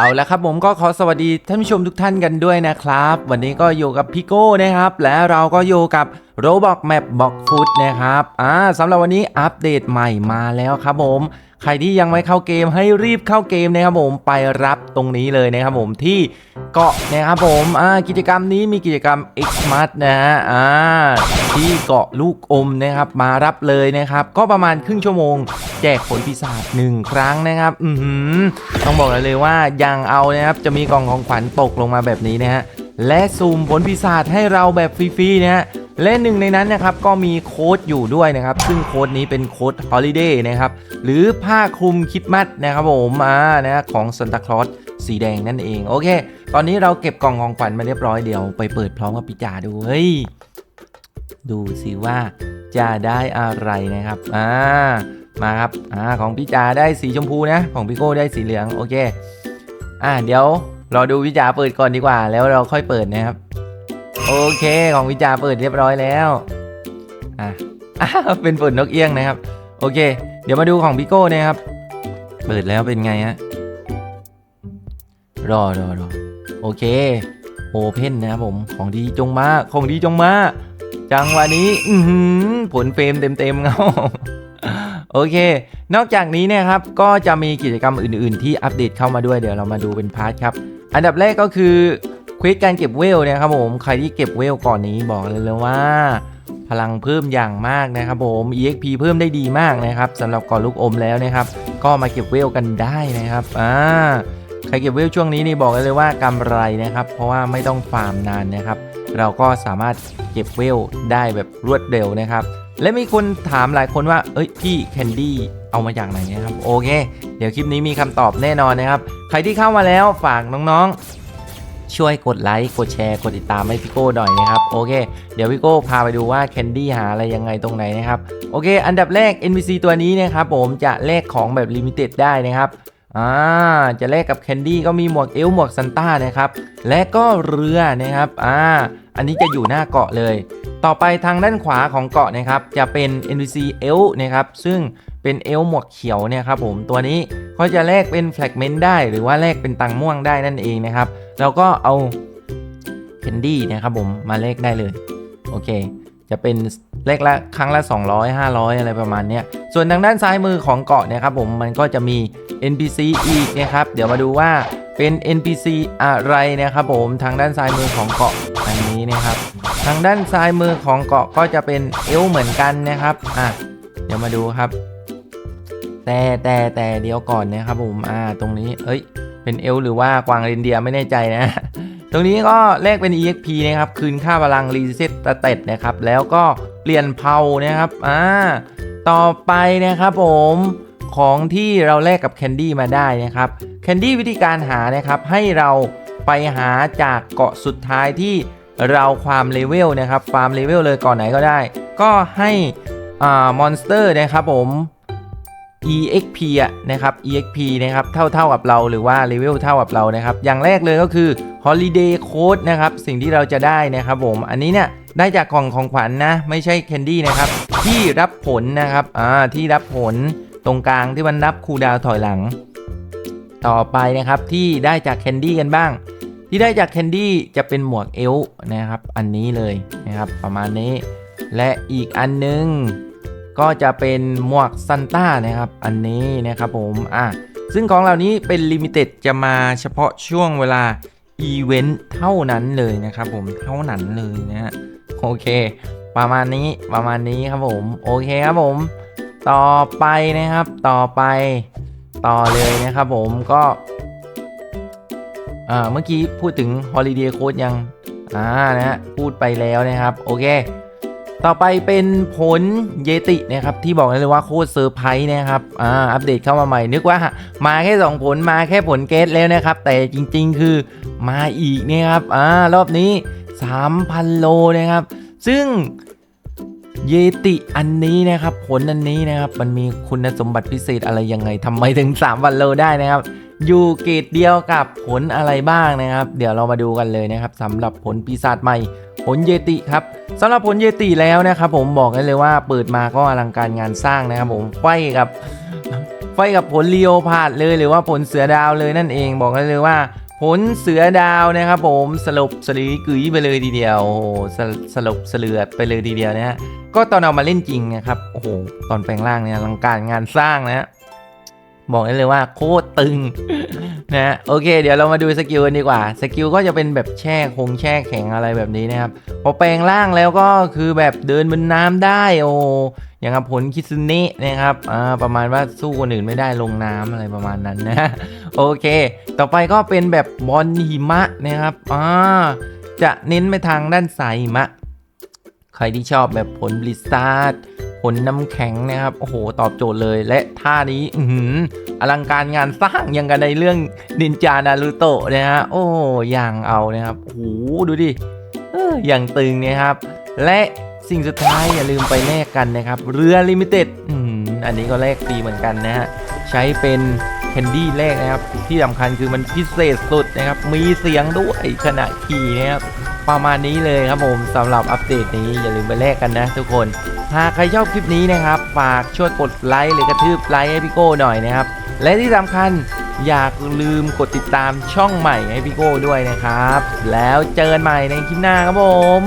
เอาละครับผมก็ขอสวัสดีท่านผู้ชมทุกท่านกันด้วยนะครับ วันนี้ก็อยู่กับพี่โก้นะครับ และเราก็อยู่กับ Roblox Map Box Food นะครับอ่าสำหรับวันนี้อัปเดตใหม่มาแล้วครับผม ใครที่ยังไม่เข้าเกมให้รีบเข้าเกมนะครับผมไปรับตรงนี้เลยนะครับผมที่เกาะนะครับผมอ่ากิจกรรมนี้มีกิจกรรม X m a r t นะฮะอ่าที่เกาะลูกอมนะครับมารับเลยนะครับ ก็ประมาณครึ่งชั่วโมง แจกผลปีศาจหนึ่งครั้งนะครับ อือหือต้องบอกเลยว่ายังเอานะครับ จะมีกล่องของขวัญตกลงมาแบบนี้นะฮะ และสุ่มผลปีศาจให้เราแบบฟรีๆนะฮะและหนึ่งในนั้นนะครับก็มีโค้ดอยู่ด้วยนะครับ ซึ่งโค้ดนี้เป็นโค้ด Holiday นะครับ หรือผ้าคลุมคิดมัดนะครับผมอ่านะของ Santa Claus สีแดงนั่นเอง โอเค ตอนนี้เราเก็บกล่องของขวัญมาเรียบร้อยเดี๋ยวไปเปิดพร้อมกับพี่จ่าดูเฮ้ยดูสิว่าจะได้อะไรนะครับ อ่า มาครับอ่าของพี่จ๋าได้สีชมพูนะ ของพี่โก้ได้สีเหลืองโอเค อ่าเดี๋ยวรอดูพี่จ๋าเปิดก่อนดีกว่า แล้วเราค่อยเปิดนะครับ โอเคของพี่จ๋าเปิดเรียบร้อยแล้วอะอ้าเป็นฝนนกเอี้ยงนะครับ โอเค เดี๋ยวมาดูของพี่โก้นะครับ เปิดแล้วเป็นไงฮะรอรอรอโอเคโอเพนนะครับผมของดีจงมาของดีจงมาจังหวะนี้ อืผลเฟรมเต็มๆครับผม โอเค นอกจากนี้เนะครับก็จะมีกิจกรรมอื่นๆ ที่อัปเดตเข้ามาด้วยเดี๋ยวเรามาดูเป็นพาร์ทครับ อันดับแรกก็คือควิสการเก็บเวลนะครับผมใครที่เก็บเวลก่อนนี้บอกเลยเลยว่า พลังเพิ่มอย่างมากนะครับผม EXP เพิ่มได้ดีมากนะครับสำหรับก่อนลูกอมแล้วนะครับ ก็มาเก็บเวลกันได้นะครับอ่าใครเก็บเวลช่วงนี้นี่บอกเลยว่ากำไรนะครับ เพราะว่าไม่ต้องฟาร์มนานนะครับ เราก็สามารถเก็บเวลได้แบบรวดเร็วนะครับ และมีคนถามหลายคนว่า เอ้ยพี่แคนดี้เอามาจากไหนนะครับ โอเค เดี๋ยวคลิปนี้มีคำตอบแน่นอนนะครับ ใครที่เข้ามาแล้วฝากน้องๆ ช่วยกดไลค์ กดแชร์ กดติดตามให้พี่โก้หน่อยนะครับ โอเค เดี๋ยวพี่โก้พาไปดูว่าแคนดี้หาอะไรยังไงตรงไหนนะครับ โอเค อันดับแรก NPC ตัวนี้นะครับผมจะแลกของแบบลิมิเต็ดได้นะครับอ่าจะแลกกับแคนดี้ก็มีหมวกเอลหมวกซันต้านะครับ และก็เรือนะครับ อ่า อันนี้จะอยู่หน้าเกาะเลย ต่อไปทางด้านขวาของเกาะนะครับจะเป็น NPC เอล์นะครับซึ่งเป็นเอล์หมวกเขียวเนี่ยครับผมตัวนี้เขาจะแลกเป็นแฟลกเมนต์ได้ หรือว่าแลกเป็นตังม่วงได้นั่นเองนะครับเราก็เอาแคนดี้นะครับผมมาแลกได้เลยโอเค จะเป็นเลขละครั้งละ 200 500 อะไรประมาณนี้ส่วนทางด้านซ้ายมือของเกาะเนะครับผมมันก็จะมี NPC อีกนะครับ เดี๋ยวมาดูว่าเป็น NPC อะไรนะครับผมทางด้านซ้ายมือของเกาะอันนี้นะครับ ทางด้านซ้ายมือของเกาะก็จะเป็นเอล์เหมือนกันนะครับอะเดี๋ยวมาดูครับ แต่แต่แต่เดี๋ยวก่อนนะครับผมอ่าตรงนี้เอ้ยเป็นเอล์หรือว่ากวางเรนเดียไม่แน่ใจนะ ตรงนี้ก็แลกเป็น EXP นะครับ คืนค่าพลังรีเซ็ตสเตตนะครับ แล้วก็เปลี่ยนเผานะครับ อ่า ต่อไปนะครับผมของที่เราแลกกับแคนดี้มาได้นะครับแคนดี้วิธีการหานะครับให้เราไปหาจากเกาะสุดท้ายที่เราความเลเวลนะครับฟาร์มเลเวลเลยก่อนไหนก็ได้ ก็ให้อ่ามอนสเตอร์นะครับผม EXP อะนะครับ EXP นะครับเท่าเท่ากับเราหรือว่าเลเวลเท่ากับเรานะครับ อย่างแรกเลยก็คือ Holiday Code นะครับ สิ่งที่เราจะได้นะครับผมอันนี้เนี่ยได้จากกล่องของขวัญนนะ ไม่ใช่ Candy นะครับ ที่รับผลนะครับอ่าที่รับผลตรงกลางที่มันรับคูดาวถอยหลัง ต่อไปนะครับที่ได้จาก Candy กันบ้าง ที่ได้จาก Candy จะเป็นหมวกเอลนะครับ อันนี้เลยนะครับ ประมาณนี้ และอีกอันนึง ก็จะเป็นหมวกซันต้านะครับ อันนี้นะครับผม อะ ซึ่งของเหล่านี้เป็นลิมิเต็ดจะมาเฉพาะช่วงเวลาอีเวนต์เท่านั้นเลยนะครับผม เท่านั้นเลยนะฮะ โอเค ประมาณนี้ ประมาณนี้ครับผม โอเคครับผม ต่อไปนะครับ ต่อไป ต่อเลยนะครับผมก็อ่าเมื่อกี้พูดถึง Holiday Code ยัง อ่า นะฮะ พูดไปแล้วนะครับ โอเค ต่อไปเป็นผลเยตินะครับที่บอกได้เลยว่าโคตรเซอร์ไพรส์นะครับอ่าอัปเดตเข้ามาใหม่นึกว่ามาแค่ 2 ผลมาแค่ผลเกตแล้วนะครับ แต่จริงๆคือมาอีกนี่ยครับอ่ารอบนี้ 3,000 โลนะครับ ซึ่งเยติอันนี้นะครับ ผลอันนี้นะครับ มันมีคุณสมบัติพิเศษอะไรยังไงทำไมถึง3,000โลได้นะครับ อยู่เกรดเดียวกับผลอะไรบ้างนะครับ เดี๋ยวเรามาดูกันเลยนะครับสำหรับผลปีศาจใหม่ ผลเยติครับสำหรับผลเยติแล้วนะครับผมบอกได้เลยว่าเปิดมาก็อลังการงานสร้างนะครับผมไฟกับไฟกับผลลีโอพาดเลยหรือว่าผลเสือดาวเลยนั่นเองบอกได้เลยว่าผลเสือดาวนะครับผมสลบสลีกุยไปเลยทีเดียวโอ้โหสลสลบสเลือดไปเลยทีเดียวนะฮะก็ตอนเอามาเล่นจริงนะครับโอ้โหตอนแปลงร่างเนี่ยอลังการงานสร้างนะฮะ บอกได้เลยว่าโคตรตึงนะฮะโอเค เดี๋ยวเรามาดูสกิลกันดีกว่าสกิลก็จะเป็นแบบแช่คงแช่แข็งอะไรแบบนี้นะครับพอแปลงร่างแล้วก็คือแบบเดินบนน้ำได้โอ้อย่างกับผลคิซึเนะนะครับอ่าประมาณว่าสู้คนอื่นไม่ได้ลงน้ำอะไรประมาณนั้นนะโอเค ต่อไปก็เป็นแบบบอลหิมะนะครับอ่าจะเน้นไปทางด้านสายหิมะ ใครที่ชอบแบบผลบลิสตาร์ ผลน้ำแข็งนะครับ โอ้โห ตอบโจทย์เลย และท่านี้ อืออลังการงานสร้างยังกันในเรื่องนินจานารูโตะนะฮะ โอ้อย่างเอานะครับ โอ้โห ดูดิเอออย่างตึงนะครับ และสิ่งสุดท้ายอย่าลืมไปแลกกันนะครับ เรือลิมิเต็ดอืมอันนี้ก็แลกฟรีเหมือนกันนะฮะ ใช้เป็นแคนดี้แรกนะครับ ที่สำคัญคือมันพิเศษสุดนะครับ มีเสียงด้วยขณะขี่นะครับ ประมาณนี้เลยครับผมสำหรับอัปเดตนี้อย่าลืมไปแลกกันนะทุกคน หากใครชอบคลิปนี้นะครับ ฝากช่วยกดไลค์หรือกระทืบไลค์ให้พี่โก้หน่อยนะครับ และที่สำคัญอย่าลืมกดติดตามช่องใหม่ให้พี่โก้ด้วยนะครับ แล้วเจอกันใหม่ในคลิปหน้าครับผม